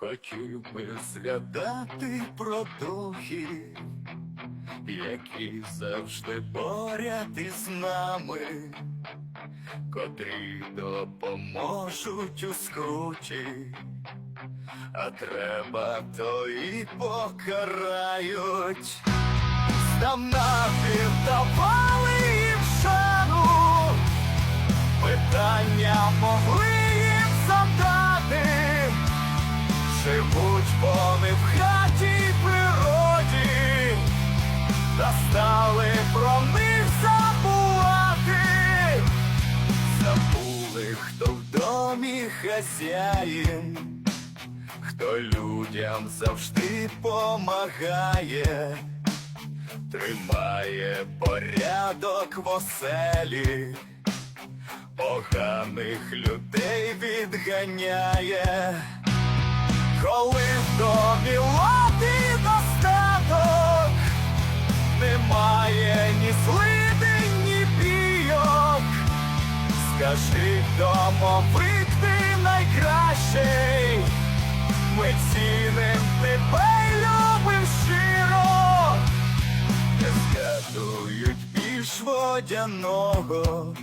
Хотів би згадати про духів, які завжди поряд із нами, котрі допоможуть у скруті, а треба, то і покарають. Напів давали стали про них забувати, забули, хто в домі хазяїн, хто людям завжди помагає, тримає порядок в оселі, поганих людей відганяє. Коли в домі лади Скажи, домовик ти найкращий, ми ціним тебе й любим щиро, не згадують більш водяного,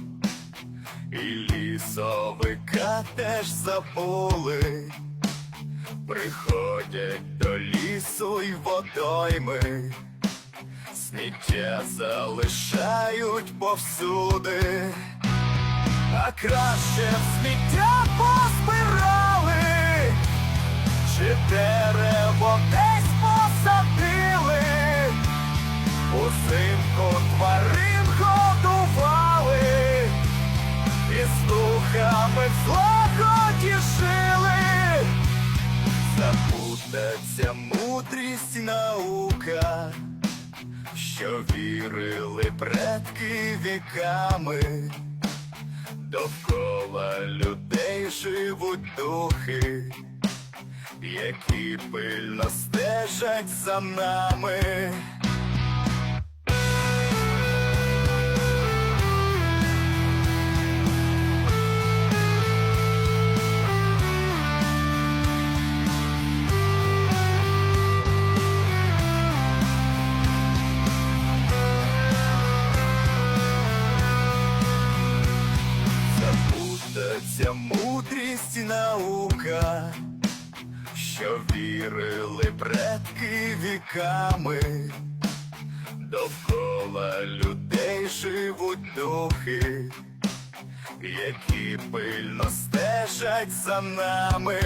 і лісовика теж забули. Приходять до лісу й водойми, сміття залишають повсюди, а краще б сміття позбирали, чи дерево десь посадили, узимку тварин годували, і з духами злагоді жили. Забудеться мудрість наука, що вірили предки віками, довкола людей живуть духи, які пильно стежать за нами. Забудеться мудрість і наука, що вірили предки віками, довкола людей живуть духи, які пильно стежать за нами.